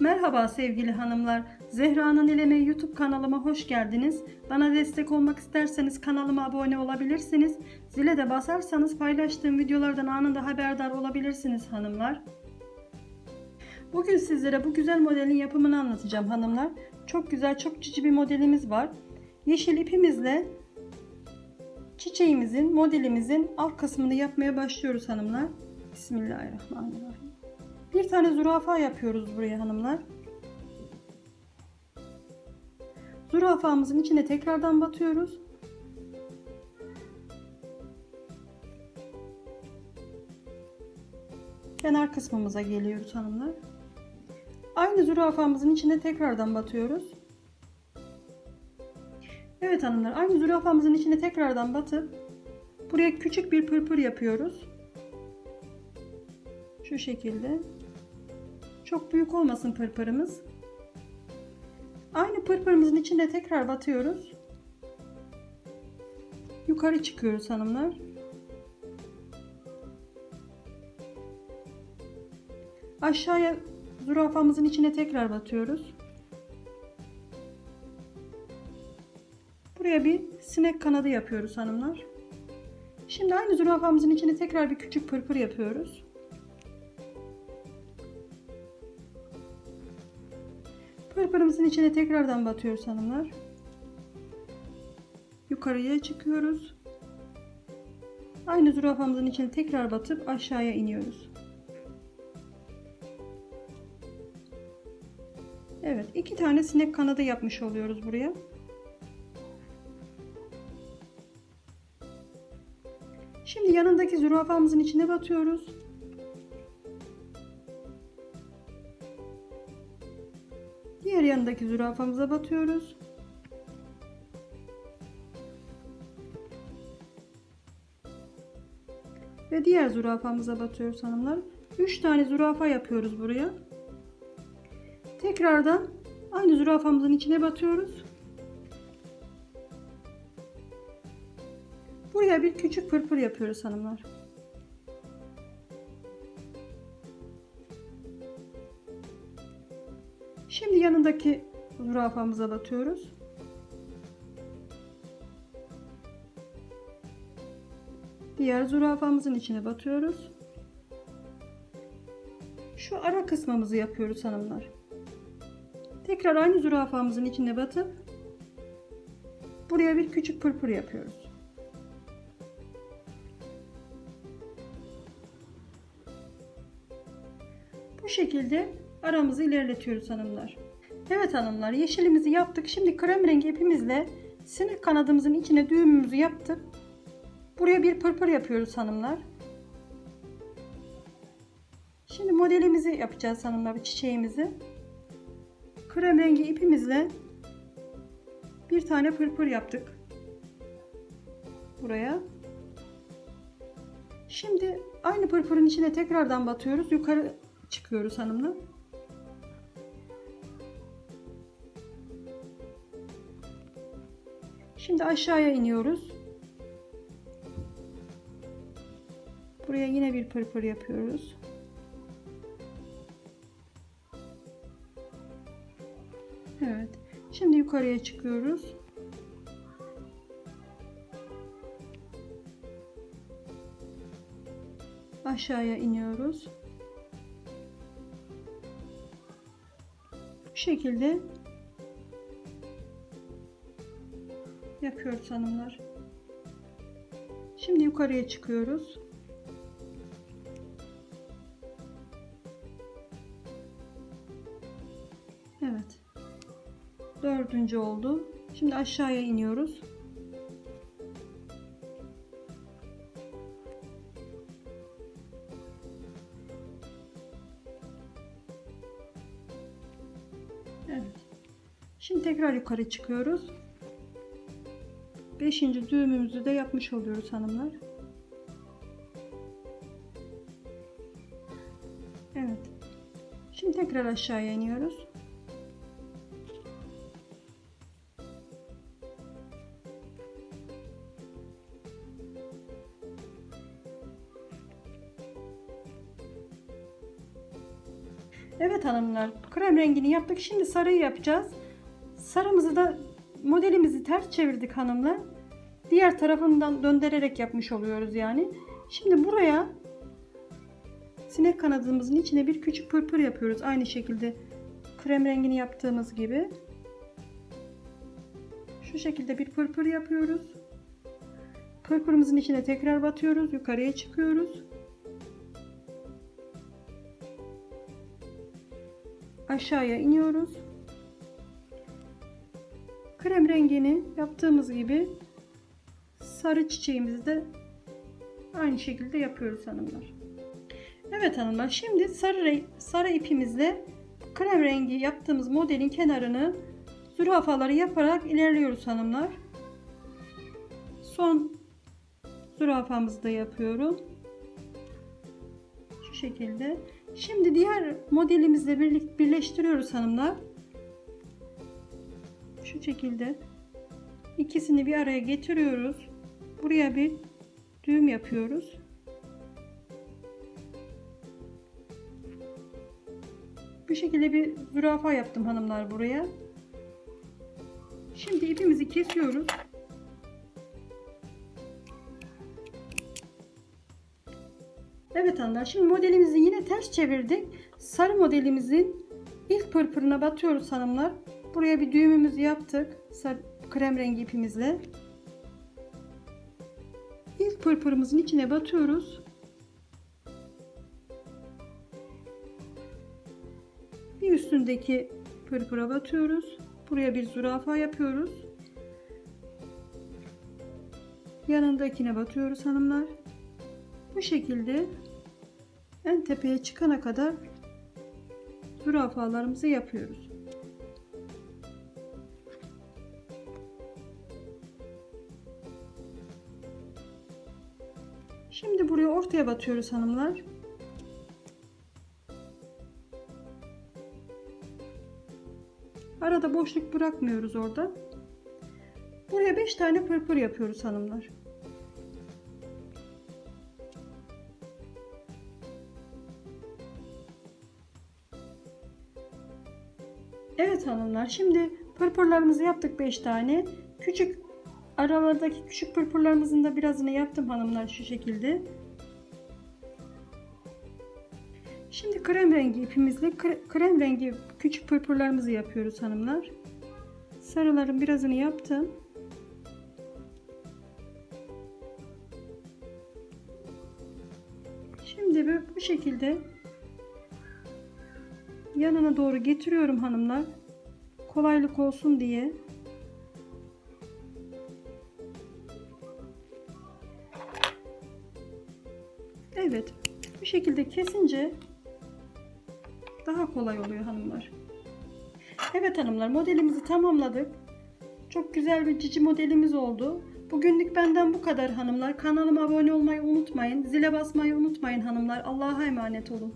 Merhaba sevgili hanımlar. Zehra'nın İleme YouTube kanalıma hoş geldiniz. Bana destek olmak isterseniz kanalıma abone olabilirsiniz. Zile de basarsanız paylaştığım videolardan anında haberdar olabilirsiniz hanımlar. Bugün sizlere bu güzel modelin yapımını anlatacağım hanımlar. Çok güzel, çok cici bir modelimiz var. Yeşil ipimizle çiçeğimizin, modelimizin alt kısmını yapmaya başlıyoruz hanımlar. Bismillahirrahmanirrahim. Bir tane zürafa yapıyoruz buraya hanımlar. Zürafamızın içine tekrardan batıyoruz. Kenar kısmımıza geliyoruz hanımlar. Aynı zürafamızın içine tekrardan batıyoruz. Evet hanımlar aynı zürafamızın içine tekrardan batıp buraya küçük bir pırpır yapıyoruz. Şu şekilde. Çok büyük olmasın pırpırımız. Aynı pırpırımızın içinde tekrar batıyoruz. Yukarı çıkıyoruz hanımlar. Aşağıya zürafamızın içine tekrar batıyoruz. Buraya bir sinek kanadı yapıyoruz hanımlar. Şimdi aynı zürafamızın içine tekrar bir küçük pırpır yapıyoruz. Pırpırımızın içine tekrardan batıyoruz hanımlar. Yukarıya çıkıyoruz. Aynı zürafamızın içine tekrar batıp aşağıya iniyoruz. Evet, iki tane sinek kanadı yapmış oluyoruz buraya. Şimdi yanındaki zürafamızın içine batıyoruz. Yanındaki zürafamıza batıyoruz. Ve diğer zürafamıza batıyoruz hanımlar. 3 tane zürafa yapıyoruz buraya. Tekrardan aynı zürafamızın içine batıyoruz. Buraya bir küçük pırpır yapıyoruz hanımlar. Şimdi yanındaki zürafamıza batıyoruz. Diğer zürafamızın içine batıyoruz. Şu ara kısmımızı yapıyoruz hanımlar. Tekrar aynı zürafamızın içine batıp buraya bir küçük pırpır yapıyoruz. Bu şekilde aramızı ilerletiyoruz hanımlar. Evet hanımlar yeşilimizi yaptık. Şimdi krem rengi ipimizle sinek kanadımızın içine düğümümüzü yaptık. Buraya bir pırpır yapıyoruz hanımlar. Şimdi modelimizi yapacağız hanımlar çiçeğimizi. Krem rengi ipimizle bir tane pırpır yaptık. Buraya. Şimdi aynı pırpırın içine tekrardan batıyoruz. Yukarı çıkıyoruz hanımlar. Şimdi aşağıya iniyoruz. Buraya yine bir pırpır yapıyoruz. Evet. Şimdi yukarıya çıkıyoruz. Aşağıya iniyoruz. Bu şekilde yapıyoruz hanımlar. Şimdi yukarıya çıkıyoruz. Evet. Dördüncü oldu. Şimdi aşağıya iniyoruz. Evet. Şimdi tekrar yukarı çıkıyoruz. Beşinci düğümümüzü de yapmış oluyoruz hanımlar. Evet. Şimdi tekrar aşağıya iniyoruz. Evet hanımlar krem rengini yaptık. Şimdi sarıyı yapacağız. Sarımızı da modelimizi ters çevirdik hanımlar. Diğer tarafından döndürerek yapmış oluyoruz yani. Şimdi buraya sinek kanadımızın içine bir küçük pırpır yapıyoruz. Aynı şekilde krem rengini yaptığımız gibi. Şu şekilde bir pırpır yapıyoruz. Pırpırımızın içine tekrar batıyoruz. Yukarıya çıkıyoruz. Aşağıya iniyoruz. Krem rengini yaptığımız gibi sarı çiçeğimizi de aynı şekilde yapıyoruz hanımlar. Evet hanımlar şimdi sarı, sarı ipimizle krem rengi yaptığımız modelin kenarını zürafaları yaparak ilerliyoruz hanımlar. Son zürafamızı da yapıyorum. Şu şekilde. Şimdi diğer modelimizle birleştiriyoruz hanımlar. Şu şekilde ikisini bir araya getiriyoruz. Buraya bir düğüm yapıyoruz. Bu şekilde bir zürafa yaptım hanımlar buraya. Şimdi ipimizi kesiyoruz. Evet hanımlar şimdi modelimizi yine ters çevirdik. Sarı modelimizin ilk pırpırına batıyoruz hanımlar. Buraya bir düğümümüzü yaptık. Sarı, krem rengi ipimizle. Pırpırımızın içine batıyoruz. Bir üstündeki pırpıra batıyoruz. Buraya bir zürafa yapıyoruz. Yanındakine batıyoruz hanımlar. Bu şekilde en tepeye çıkana kadar zürafalarımızı yapıyoruz. Şimdi buraya ortaya batıyoruz hanımlar. Arada boşluk bırakmıyoruz orada. Buraya 5 tane pırpır yapıyoruz hanımlar. Evet hanımlar şimdi pırpırlarımızı yaptık 5 tane. Küçük aralardaki küçük pırpırlarımızın da birazını yaptım hanımlar şu şekilde. Şimdi krem rengi ipimizle kre- krem rengi küçük pırpırlarımızı yapıyoruz hanımlar. Sarıların birazını yaptım. Şimdi bu şekilde yanına doğru getiriyorum hanımlar. Kolaylık olsun diye. Evet. Bu şekilde kesince daha kolay oluyor hanımlar. Evet hanımlar modelimizi tamamladık. Çok güzel bir cici modelimiz oldu. Bugünlük benden bu kadar hanımlar. Kanalıma abone olmayı unutmayın. Zile basmayı unutmayın hanımlar. Allah'a emanet olun.